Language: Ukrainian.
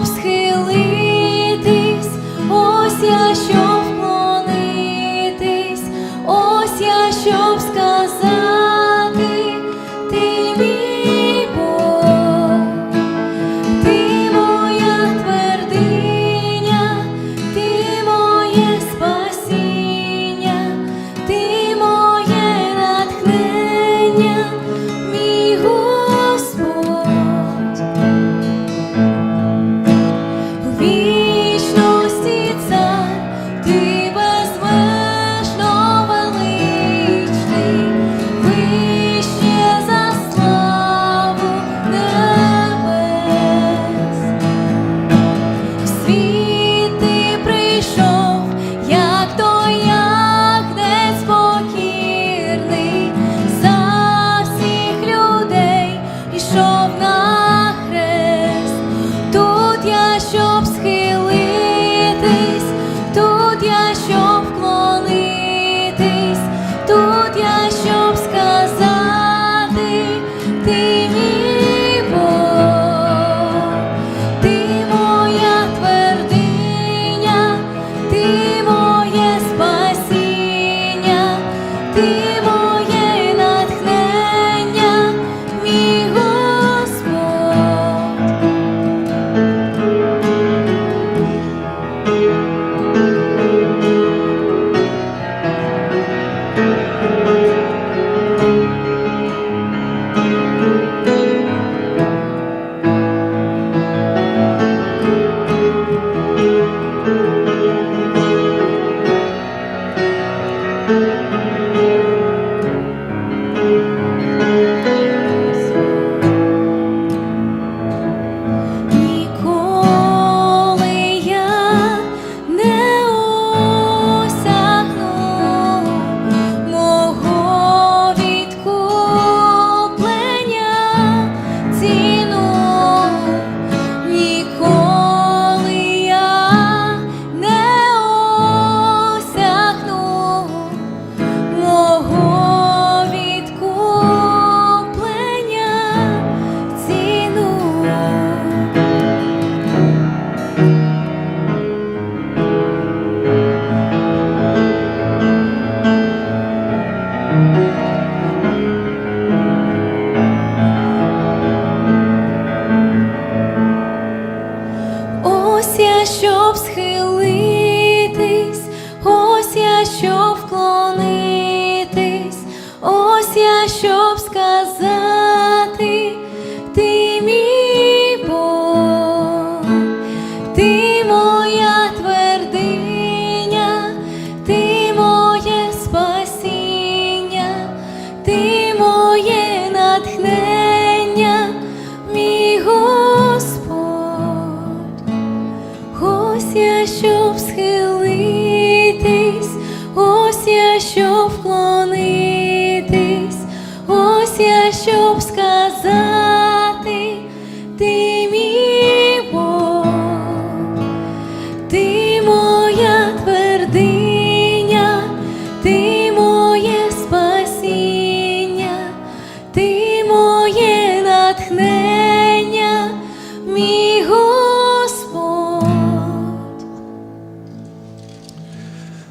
обсхили. of night. Ось я щоб схилитись, ось я щоб